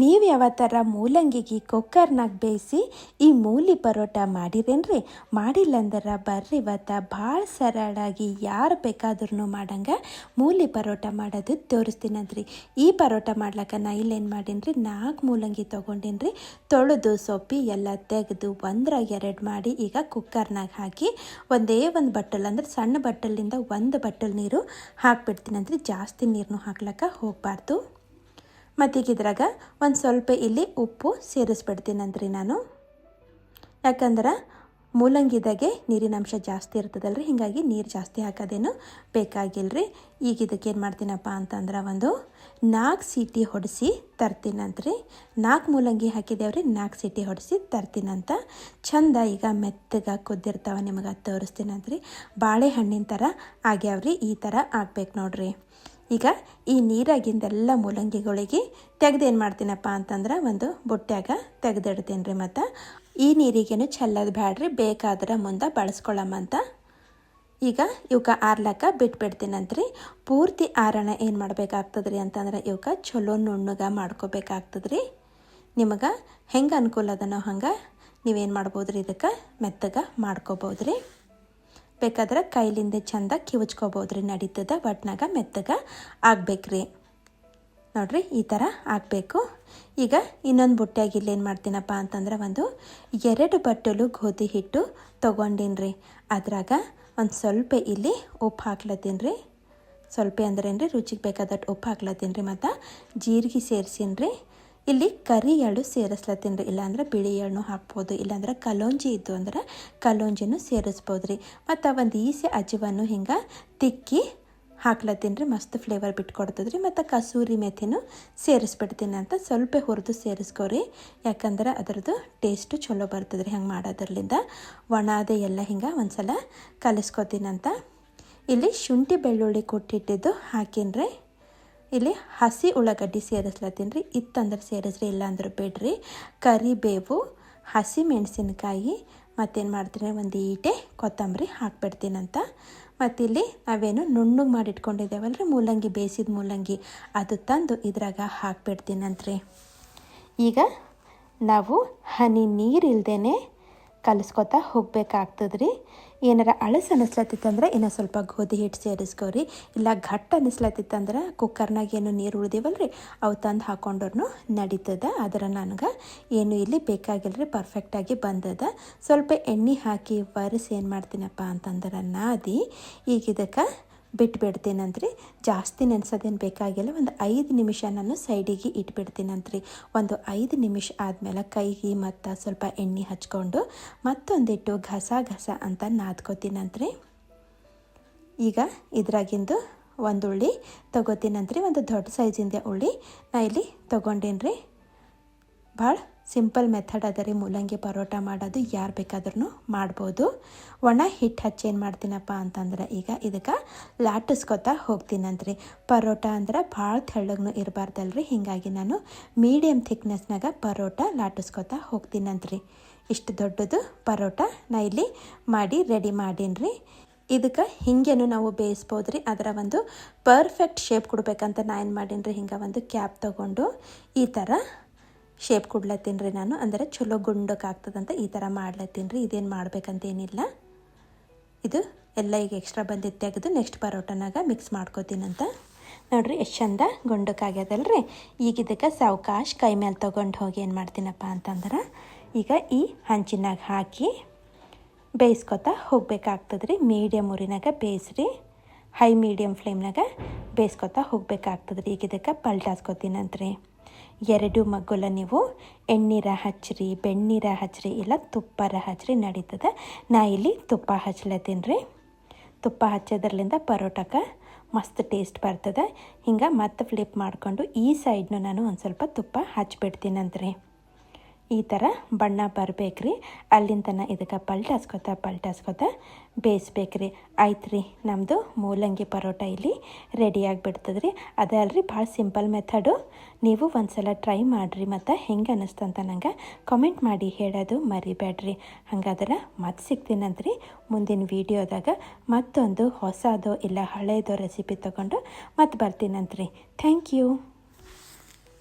ನೀವು ಯಾವತ್ತರ ಮೂಲಂಗಿಗೆ ಕುಕ್ಕರ್ನಾಗ ಬೇಯಿಸಿ ಈ ಮೂಲಿ ಪರೋಟ ಮಾಡಿರೇನ್ರಿ? ಮಾಡಿಲ್ಲ ಅಂದ್ರೆ ಬರ್ರಿ ಇವತ್ತು ಭಾಳ ಸರಳಾಗಿ ಯಾರು ಬೇಕಾದ್ರೂ ಮಾಡಂಗೆ ಮೂಲಿ ಪರೋಟ ಮಾಡೋದು ತೋರಿಸ್ತೀನಂದ್ರಿ ಈ ಪರೋಟ ಮಾಡ್ಲಕ್ಕ ನಾ ಇಲ್ಲೇನು ಮಾಡೀನಿ ನಾಲ್ಕು ಮೂಲಂಗಿ ತೊಗೊಂಡೀನಿ ತೊಳೆದು, ಸೊಪ್ಪಿ ಎಲ್ಲ ತೆಗೆದು ಒಂದರ ಎರಡು ಮಾಡಿ ಈಗ ಕುಕ್ಕರ್ನಾಗ ಹಾಕಿ ಒಂದೇ ಒಂದು ಬಟ್ಟಲ್ ಅಂದ್ರೆ ಸಣ್ಣ ಬಟ್ಟಲಿಂದ ಒಂದು ಬಟ್ಟಲ್ ನೀರು ಹಾಕ್ಬಿಡ್ತೀನಂತ್ರಿ. ಜಾಸ್ತಿ ನೀರನ್ನು ಹಾಕ್ಲಕ್ಕ ಹೋಗಬಾರ್ದು. ಮತ್ತೀಗ ಇದ್ರಾಗ ಒಂದು ಸ್ವಲ್ಪ ಇಲ್ಲಿ ಉಪ್ಪು ಸೇರಿಸ್ಬಿಡ್ತೀನಂತ್ರಿ ನಾನು. ಯಾಕಂದ್ರೆ ಮೂಲಂಗಿದಾಗೆ ನೀರಿನ ಅಂಶ ಜಾಸ್ತಿ ಇರ್ತದಲ್ರಿ, ಹೀಗಾಗಿ ನೀರು ಜಾಸ್ತಿ ಹಾಕೋದೇನು ಬೇಕಾಗಿಲ್ರಿ. ಈಗ ಇದಕ್ಕೆ ಏನು ಮಾಡ್ತೀನಪ್ಪ ಅಂತಂದ್ರೆ ಒಂದು ನಾಲ್ಕು ಸೀಟಿ ಹೊಡಿಸಿ ತರ್ತೀನಂತ್ರಿ. ನಾಲ್ಕು ಮೂಲಂಗಿ ಹಾಕಿದೇವ್ರಿ ನಾಲ್ಕು ಸೀಟಿ ಹೊಡಿಸಿ ತರ್ತೀನಂತ. ಚಂದ ಈಗ ಮೆತ್ತಗೆ ಕುದ್ದಿರ್ತಾವ ನಿಮಗೆ ತೋರಿಸ್ತೀನಂತ್ರಿ. ಬಾಳೆಹಣ್ಣಿನ ಥರ ಆಗ್ಯಾವ್ರಿ, ಈ ಥರ ಆಗ್ಬೇಕು ನೋಡ್ರಿ. ಈಗ ಈ ನೀರಾಗಿಂದೆಲ್ಲ ಮೂಲಂಗಿಗಳಿಗೆ ತೆಗೆದೇನು ಮಾಡ್ತೀನಪ್ಪ ಅಂತಂದ್ರೆ ಒಂದು ಬುಟ್ಟ್ಯಾಗ ತೆಗೆದಿಡ್ತೀನಿ ರೀ ಮತ್ತು. ಈ ನೀರಿಗೇನು ಚೆಲ್ಲೋದು ಬ್ಯಾಡ್ರಿ, ಬೇಕಾದ್ರೆ ಮುಂದೆ ಬಳಸ್ಕೊಳ್ಳಮ್ಮಂತ ಈಗ ಇವಕ್ಕೆ ಆರ್ಲಕ್ಕ ಬಿಟ್ಬಿಡ್ತೀನಂತ್ರಿ. ಪೂರ್ತಿ ಆರಣ ಏನು ಮಾಡಬೇಕಾಗ್ತದ್ರಿ ಅಂತಂದ್ರೆ ಇವಕ್ಕೆ ಚಲೋ ನುಣ್ಣಗ ಮಾಡ್ಕೋಬೇಕಾಗ್ತದ್ರಿ. ನಿಮಗೆ ಹೆಂಗೆ ಅನುಕೂಲ ಅದನೋ ಹಂಗೆ ನೀವೇನು ಮಾಡ್ಬೋದ್ರಿ ಇದಕ್ಕೆ? ಮೆತ್ತಗೆ ಮಾಡ್ಕೋಬೋದ್ರಿ. ಬೇಕಾದ್ರೆ ಕೈಲಿಂದ ಚಂದ ಕಿವುಚ್ಕೋಬೋದ್ರಿ. ನಡೀತದ, ಒಟ್ನಾಗ ಮೆತ್ತಗೆ ಆಗ್ಬೇಕ್ರಿ. ನೋಡ್ರಿ, ಈ ಥರ ಆಗಬೇಕು. ಈಗ ಇನ್ನೊಂದು ಬುಟ್ಟಿಯಾಗಿ ಇಲ್ಲೇನು ಮಾಡ್ತೀನಪ್ಪ ಅಂತಂದ್ರೆ ಒಂದು ಎರಡು ಬಟ್ಟಲು ಗೋಧಿ ಹಿಟ್ಟು ತೊಗೊಂಡೀನಿ ರೀ ಅದ್ರಾಗ ಒಂದು ಸ್ವಲ್ಪ ಇಲ್ಲಿ ಉಪ್ಪು ಹಾಕ್ಲತ್ತೀನಿ ರೀ ಸ್ವಲ್ಪ ಅಂದ್ರೇನು ರೀ ರುಚಿಗೆ ಬೇಕಾದಟ್ಟು ಉಪ್ಪು ಹಾಕ್ಲತ್ತೀನಿ ರೀ ಮತ್ತು ಜೀರಿಗೆ ಸೇರಿಸೀನಿ ರೀ ಇಲ್ಲಿ ಕರಿ ಎಳ್ಳು ಸೇರಿಸ್ಲತ್ತೀನಿ ರೀ. ಇಲ್ಲಾಂದ್ರೆ ಬಿಳಿ ಎಳ್ಳು ಹಾಕ್ಬೋದು, ಇಲ್ಲಾಂದ್ರೆ ಕಲೋಂಜಿ ಇದ್ದು ಅಂದ್ರೆ ಕಲೋಂಜಿನೂ ಸೇರಿಸ್ಬೋದು ರೀ. ಮತ್ತು ಒಂದು ಈಸಿ ಅಜವನ್ನು ಹಿಂಗೆ ತಿಕ್ಕಿ ಹಾಕ್ಲತ್ತೀನಿ ರೀ. ಮಸ್ತ್ ಫ್ಲೇವರ್ ಬಿಟ್ಕೊಡ್ತದೆ ರೀ ಮತ್ತು ಕಸೂರಿ ಮೆಥಿನೂ ಸೇರಿಸ್ಬಿಡ್ತೀನಿ ಅಂತ ಸ್ವಲ್ಪ ಹುರಿದು ಸೇರಿಸ್ಕೊರಿ. ಯಾಕಂದ್ರೆ ಅದರದ್ದು ಟೇಸ್ಟು ಚಲೋ ಬರ್ತದೆ ರೀ ಹಂಗೆ ಮಾಡೋದ್ರಲ್ಲಿಂದ. ಒಣಾದೆ ಎಲ್ಲ ಹಿಂಗೆ ಒಂದು ಸಲ ಕಲಿಸ್ಕೊತೀನಂತ ಇಲ್ಲಿ ಶುಂಠಿ ಬೆಳ್ಳುಳ್ಳಿ ಕೊಟ್ಟಿಟ್ಟಿದ್ದು ಹಾಕೀನಿ ಇಲ್ಲಿ ಹಸಿ ಉಳ್ಳಾಗಡ್ಡಿ ಸೇರಿಸ್ಲತ್ತೀನಿ ರೀ. ಇತ್ತಂದ್ರೆ ಸೇರಿಸ್ರಿ, ಇಲ್ಲಾಂದ್ರೆ ಬಿಡ್ರಿ. ಕರಿಬೇವು, ಹಸಿ ಮೆಣಸಿನ್ಕಾಯಿ, ಮತ್ತೇನು ಮಾಡ್ತೀನಿ, ಒಂದು ಈಟೆ, ಕೊತ್ತಂಬರಿ ಹಾಕ್ಬಿಡ್ತೀನಂತ ಮತ್ತಿಲ್ಲಿ ನಾವೇನು ನುಣ್ಣಗೆ ಮಾಡಿಟ್ಕೊಂಡಿದ್ದೇವಲ್ರಿ ಮೂಲಂಗಿ, ಬೇಯಿಸಿದ ಮೂಲಂಗಿ. ಅದು ತಂದು ಇದ್ರಾಗ ಹಾಕ್ಬಿಡ್ತೀನಂತ್ರಿ. ಈಗ ನಾವು ಹನಿ ನೀರು ಇಲ್ದೇ ಹೋಗ್ಬೇಕಾಗ್ತದೆ ರೀ ಏನಾರ ಅಳಸು ಅನಿಸ್ಲತ್ತಿತ್ತಂದ್ರೆ ಇನ್ನೂ ಸ್ವಲ್ಪ ಗೋಧಿ ಹಿಟ್ಟು ಸೇರಿಸ್ಕೋರಿ. ಇಲ್ಲ ಘಟ್ಟ ಅನಿಸ್ಲತ್ತಿತ್ತಂದ್ರೆ ಕುಕ್ಕರ್ನಾಗ ಏನು ನೀರು ಉಳ್ದಿವಲ್ರಿ, ಅವು ತಂದು ಹಾಕೊಂಡ್ರು ನಡೀತದ. ಆದ್ರೆ ನನಗೆ ಏನು ಇಲ್ಲಿ ಬೇಕಾಗಿಲ್ರಿ ಪರ್ಫೆಕ್ಟಾಗಿ ಬಂದದ. ಸ್ವಲ್ಪ ಎಣ್ಣೆ ಹಾಕಿ ಒರೆಸಿ ಏನು ಮಾಡ್ತೀನಪ್ಪ ಅಂತಂದ್ರೆ ನಾದಿ. ಈಗ ಇದಕ್ಕೆ ಬಿಟ್ಬಿಡ್ತೀನಂತ್ರಿ. ಜಾಸ್ತಿ ನೆನೆಸೋದೇನು ಬೇಕಾಗಿಲ್ಲ. ಒಂದು ಐದು ನಿಮಿಷ ನಾನು ಸೈಡಿಗೆ ಇಟ್ಬಿಡ್ತೀನಂತ್ರಿ. ಒಂದು ಐದು ನಿಮಿಷ ಆದಮೇಲೆ ಕೈಗೆ ಮತ್ತು ಸ್ವಲ್ಪ ಎಣ್ಣೆ ಹಚ್ಕೊಂಡು ಮತ್ತೊಂದಿಟ್ಟು ಘಸ ಘಸ ಅಂತ ನಾದ್ಕೋತೀನಂತ್ರಿ. ಈಗ ಇದ್ರಾಗಿಂದು ಒಂದು ಉಳ್ಳಿ ತೊಗೋತೀನಂತ್ರಿ. ಒಂದು ದೊಡ್ಡ ಸೈಜಿಂದ ಉಳ್ಳಿ ನಾ ಇಲ್ಲಿ ತೊಗೊಂಡೇನ್ರಿ? ಭಾಳ ಸಿಂಪಲ್ ಮೆಥಡ್ ಅದ ರೀ ಮೂಲಂಗಿ ಪರೋಟ ಮಾಡೋದು, ಯಾರು ಬೇಕಾದ್ರೂ ಮಾಡ್ಬೋದು. ಒಣ ಹಿಟ್ಟು ಹಚ್ಚಿ ಏನು ಮಾಡ್ತೀನಪ್ಪ ಅಂತಂದ್ರೆ ಈಗ ಇದಕ್ಕೆ ಲಾಟಿಸ್ಕೊತಾ ಹೋಗ್ತೀನಂತ್ರಿ. ಪರೋಟ ಅಂದ್ರೆ ಭಾಳ ತೆಳ್ಳಗೂ ಇರಬಾರ್ದಲ್ರಿ, ಹೀಗಾಗಿ ನಾನು ಮೀಡಿಯಮ್ ಥಿಕ್ನೆಸ್ನಾಗ ಪರೋಟ ಲಾಟಿಸ್ಕೊತಾ ಹೋಗ್ತೀನಂತ್ರಿ. ಇಷ್ಟು ದೊಡ್ಡದು ಪರೋಟ ನಾ ಇಲ್ಲಿ ಮಾಡಿ ರೆಡಿ ಮಾಡೀನಿ ಇದಕ್ಕೆ ಹಿಂಗೇನು ನಾವು ಬೇಯಿಸ್ಬೋದು ರೀ ಅದರ ಒಂದು ಪರ್ಫೆಕ್ಟ್ ಶೇಪ್ ಕೊಡಬೇಕಂತ ನಾ ಏನು ಮಾಡೀನಿ ರೀ ಹಿಂಗೆ ಒಂದು ಕ್ಯಾಪ್ ತೊಗೊಂಡು ಈ ಥರ ಶೇಪ್ ಕೊಡ್ಲತ್ತೀನಿ ರೀ ನಾನು. ಅಂದರೆ ಚಲೋ ಗುಂಡಕ್ಕೆ ಆಗ್ತದಂತ ಈ ಥರ ಮಾಡ್ಲತ್ತೀನಿ ರೀ. ಇದೇನು ಮಾಡ್ಬೇಕಂತೇನಿಲ್ಲ. ಇದು ಎಲ್ಲ ಈಗ ಎಕ್ಸ್ಟ್ರಾ ಬಂದಿದ್ದು ತೆಗೆದು ನೆಕ್ಸ್ಟ್ ಪರೋಟನಾಗ ಮಿಕ್ಸ್ ಮಾಡ್ಕೋತೀನಂತ. ನೋಡ್ರಿ ಎಷ್ಟು ಚಂದ ಗುಂಡಕ್ಕಾಗ್ಯದಲ್ರಿ. ಈಗ ಇದಕ್ಕೆ ಸಾವಕಾಶ ಕೈ ಮೇಲೆ ತೊಗೊಂಡು ಹೋಗಿ ಏನು ಮಾಡ್ತೀನಪ್ಪ ಅಂತಂದ್ರೆ, ಈಗ ಈ ಹಂಚಿನಾಗ ಹಾಕಿ ಬೇಯಿಸ್ಕೊತಾ ಹೋಗ್ಬೇಕಾಗ್ತದ್ರಿ. ಮೀಡಿಯಮ್ ಊರಿನಾಗ ಬೇಯಿಸ್ರಿ. High medium ಫ್ಲೇಮ್ನಾಗ ಬೇಯಿಸ್ಕೊತಾ ಹೋಗ್ಬೇಕಾಗ್ತದ್ರಿ. ಈಗ ಇದಕ್ಕೆ ಪಲ್ಟಾಸ್ಕೊತೀನಂತ್ರಿ ಎರಡು ಮಗುಲ ನೀವು. ಎಣ್ಣೀರ ಹಚ್ಚಿರಿ, ಬೆಣ್ಣೀರ ಹಚ್ಚಿರಿ, ಇಲ್ಲ ತುಪ್ಪರ ಹಚ್ಚಿರಿ, ನಡೀತದೆ. ನಾ ಇಲ್ಲಿ ತುಪ್ಪ ಹಚ್ಲತ್ತೀನಿ ರೀ. ತುಪ್ಪ ಹಚ್ಚೋದ್ರಲ್ಲಿಂದ ಪರೋಟಕ್ಕೆ ಮಸ್ತ್ ಟೇಸ್ಟ್ ಬರ್ತದೆ. ಹಿಂಗೆ ಮತ್ತೆ ಫ್ಲಿಪ್ ಮಾಡಿಕೊಂಡು ಈ ಸೈಡ್ನು ನಾನು ಒಂದು ಸ್ವಲ್ಪ ತುಪ್ಪ ಹಚ್ಬಿಡ್ತೀನಂತ್ರಿ. ಈ ಥರ ಬಣ್ಣ ಬರಬೇಕ್ರಿ ಅಲ್ಲಿಂದ ತನ ಇದಕ್ಕೆ ಪಲ್ಟಾಸ್ಕೊತ ಪಲ್ಟಾಸ್ಕೊತ ಬೇಯಿಸ್ಬೇಕ್ರಿ ಆಯ್ತು ರೀ ನಮ್ಮದು ಮೂಲಂಗಿ ಪರೋಟ ಇಲ್ಲಿ ರೆಡಿ ಆಗಿಬಿಡ್ತದೆ ರೀ. ಅದೇ ಅಲ್ರಿ ಭಾಳ ಸಿಂಪಲ್ ಮೆಥಡು ನೀವು ಒಂದು ಸಲ ಟ್ರೈ ಮಾಡಿರಿ ಮತ್ತು ಹೆಂಗೆ ಅನ್ನಿಸ್ತಂತ ನಂಗೆ ಕಮೆಂಟ್ ಮಾಡಿ ಹೇಳೋದು ಮರಿಬೇಡ್ರಿ. ಹಾಗಾದ್ರೆ ಮತ್ತೆ ಸಿಗ್ತೀನಂತ್ರಿ ಮುಂದಿನ ವೀಡಿಯೋದಾಗ ಮತ್ತೊಂದು ಹೊಸದೋ ಇಲ್ಲ ಹಳೇದೋ ರೆಸಿಪಿ ತೊಗೊಂಡು ಮತ್ತೆ ಬರ್ತೀನಂತ್ರಿ ಥ್ಯಾಂಕ್ ಯು